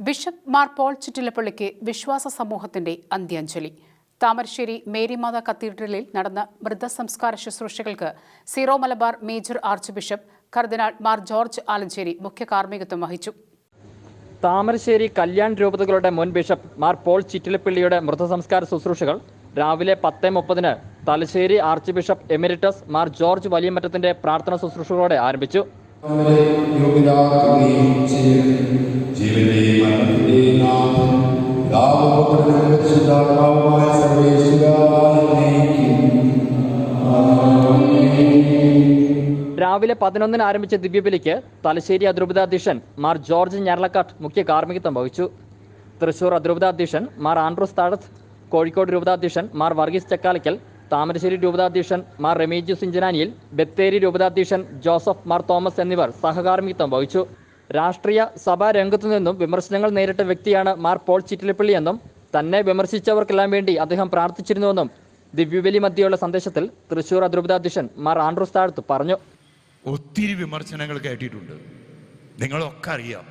Bishop Mar Paul ചുറ്റിലപ്പള്ളിക്ക് വിശ്വാസ സമൂഹത്തിന്റെ അന്ത്യാഞ്ജലി. താമരശ്ശേരി മേരിമാത കത്തീഡ്രലിൽ നടന്ന മൃതസംസ്കാര ശുശ്രൂഷകൾക്ക് Syro Malabar major archbishop cardinal Mar George Alencherry മുഖ്യ കാർമ്മികത്വം വഹിച്ചു. താമരശ്ശേരി കല്യാൺ രൂപതകളുടെ മുൻ ബിഷപ്പ് മാർ പോൾ ചിറ്റിലപ്പിള്ളിയുടെ മൃതസംസ്കാര ശുശ്രൂഷകൾ രാവിലെ പത്ത് മുപ്പതിന് Thalassery archbishop emeritus Mar George വലിയമറ്റത്തിന്റെ പ്രാർത്ഥന ശുശ്രൂഷകളോടെ ആരംഭിച്ചു. അവരെ യോഗ്യരാക്കുകയും ചെയ്യട്ടെ. ജീവന്റെയും മരണത്തിന്റെയും നാഥൻ പിതാവും പരിശുദ്ധാത്മാവുമായ. രാവിലെ പതിനൊന്നിന് ആരംഭിച്ച ദിവ്യബലിക്ക് തലശ്ശേരി അതിരൂപതാധ്യക്ഷൻ മാർ ജോർജ് ഞരളക്കാട്ട് മുഖ്യ കാർമ്മികത്വം വഹിച്ചു തൃശൂർ അതിരൂപതാധ്യക്ഷൻ മാർ ആൻഡ്രൂസ് താഴത്ത് കോഴിക്കോട് രൂപതാധ്യക്ഷൻ മാർ വർഗീസ് ചക്കാലയ്ക്കൽ താമരശ്ശേരി രൂപതാധ്യക്ഷൻ മാർ റെമീജു സിഞ്ചനാനിയിൽ ബത്തേരി രൂപതാധ്യക്ഷൻ ജോസഫ് മാർ തോമസ് എന്നിവർ സഹകാർമിത്വം വഹിച്ചു. രാഷ്ട്രീയ സഭാ രംഗത്തു നിന്നും വിമർശനങ്ങൾ നേരിട്ട വ്യക്തിയാണ് മാർ പോൾ ചിറ്റിലപ്പള്ളി എന്നും തന്നെ വിമർശിച്ചവർക്കെല്ലാം വേണ്ടി അദ്ദേഹം പ്രാർത്ഥിച്ചിരുന്നുവെന്നും ദിവ്യബലി മധ്യയുള്ള സന്ദേശത്തിൽ തൃശൂർ അതിരൂപതാധ്യക്ഷൻ മാർ ആൻഡ്രൂസ് താഴത്ത് പറഞ്ഞു. ഒത്തിരി വിമർശനങ്ങൾ കേട്ടിട്ടുണ്ട്. നിങ്ങളൊക്കെ അറിയാം.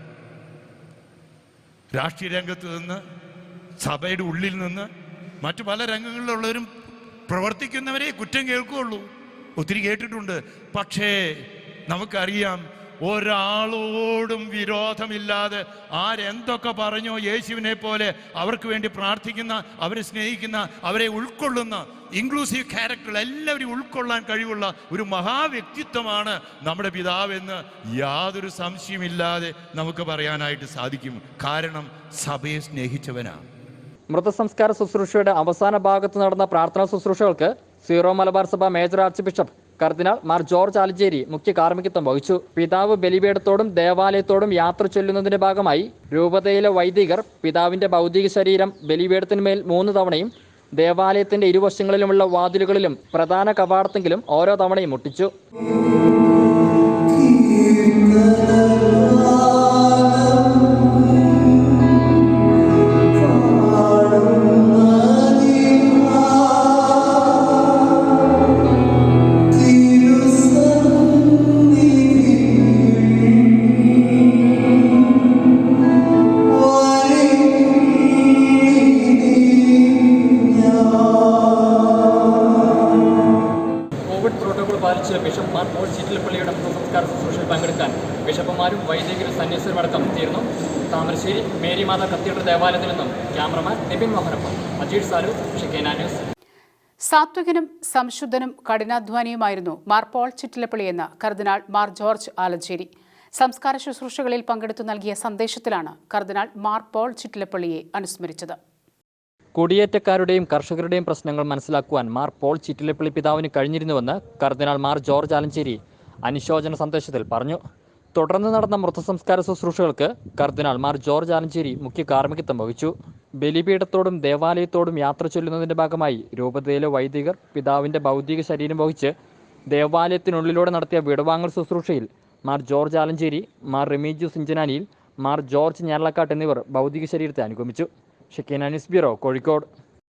രാഷ്ട്രീയ രംഗത്ത് നിന്ന് സഭയുടെ ഉള്ളിൽ നിന്ന് മറ്റു പല രംഗങ്ങളിലുള്ളവരും പ്രവർത്തിക്കുന്നവരെ കുറ്റം കേൾക്കുകയുള്ളൂ. ഒത്തിരി കേട്ടിട്ടുണ്ട്. പക്ഷേ നമുക്കറിയാം ഒരാളോടും വിരോധമില്ലാതെ ആരെന്തൊക്കെ പറഞ്ഞോ യേശുവിനെ പോലെ അവർക്ക് വേണ്ടി പ്രാർത്ഥിക്കുന്ന അവരെ സ്നേഹിക്കുന്ന അവരെ ഉൾക്കൊള്ളുന്ന ഇൻക്ലൂസീവ് ക്യാരക്ടർ എല്ലാവരും ഉൾക്കൊള്ളാൻ കഴിവുള്ള ഒരു മഹാവ്യക്തിത്വമാണ് നമ്മുടെ പിതാവെന്ന് യാതൊരു സംശയമില്ലാതെ നമുക്ക് പറയാനായിട്ട് സാധിക്കും. കാരണം സഭയെ സ്നേഹിച്ചവനാണ്. മൃതസംസ്കാര ശുശ്രൂഷയുടെ അവസാന ഭാഗത്ത് നടന്ന പ്രാർത്ഥനാ ശുശ്രൂഷകൾക്ക് സീറോ മലബാർ സഭ മേജർ ആർച്ച് ബിഷപ്പ് കർദിനാൾ മാർ ജോർജ് ആലഞ്ചേരി മുഖ്യ കാർമ്മികത്വം വഹിച്ചു. പിതാവ് ബലിപീഠത്തോടും ദേവാലയത്തോടും യാത്ര ചൊല്ലുന്നതിന്റെ ഭാഗമായി രൂപതയിലെ വൈദികർ പിതാവിന്റെ ഭൗതിക ശരീരം ബലിപീഠത്തിന്മേൽ മൂന്ന് തവണയും ദേവാലയത്തിന്റെ ഇരുവശങ്ങളിലുമുള്ള വാതിലുകളിലും പ്രധാന കവാടത്തെങ്കിലും ഓരോ തവണയും മുട്ടിച്ചു ബിഷപ്പ് മാർ പോൾ ചിറ്റിലപ്പള്ളിയുടെ മൃതസംസ്കാര ശുശ്രൂഷയിൽ പങ്കെടുക്കാൻ ബിഷപ്പുമാരും വൈദികരും സന്യാസികളും അടക്കം എത്തിയിരുന്നു താമരശ്ശേരി മേരിമാത കത്തീഡ്രൽ ദേവാലയത്തിൽ നിന്നും ക്യാമറമാൻ നിപിൻ മോഹനപ്പം അജീഷ് സാലു ഷിക്കേന ന്യൂസ്. സാത്വികനും സംശുദ്ധനും കഠിനാധ്വാനിയുമായിരുന്നു മാർ പോൾ ചിറ്റിലപ്പള്ളി എന്ന കർദിനാൾ മാർ ജോർജ് ആലഞ്ചേരി. സംസ്കാര ശുശ്രൂഷകളിൽ പങ്കെടുത്തു നൽകിയ സന്ദേശത്തിലാണ് കർദിനാൾ മാർ പോൾ ചിറ്റിലപ്പള്ളിയെ അനുസ്മരിച്ചത്. കുടിയേറ്റക്കാരുടെയും കർഷകരുടെയും പ്രശ്നങ്ങൾ മനസ്സിലാക്കുവാൻ മാർ പോൾ ചിറ്റിലപ്പള്ളി പിതാവിന് കഴിഞ്ഞിരുന്നുവെന്ന് കർദിനാൾ മാർ ജോർജ് ആലഞ്ചേരി അനുശോചന സന്ദേശത്തിൽ പറഞ്ഞു. തുടർന്ന് നടന്ന മൃതസംസ്കാര ശുശ്രൂഷകൾക്ക് കർദിനാൾ മാർ ജോർജ് ആലഞ്ചേരി മുഖ്യ കാർമ്മികത്വം വഹിച്ചു. ബലിപീഠത്തോടും ദേവാലയത്തോടും യാത്ര ചൊല്ലുന്നതിന്റെ ഭാഗമായി രൂപതയിലെ വൈദികർ പിതാവിന്റെ ഭൗതിക ശരീരം വഹിച്ച് ദേവാലയത്തിനുള്ളിലൂടെ നടത്തിയ വിടവാങ്ങൽ ശുശ്രൂഷയിൽ മാർ ജോർജ് ആലഞ്ചേരി മാർ റിമീജു സിഞ്ചനാനിയിൽ മാർ ജോർജ് ഞാലക്കാട്ട് എന്നിവർ ഭൗതിക ശരീരത്തെ അനുഗമിച്ചു. Shekinah news bureau Kozhikode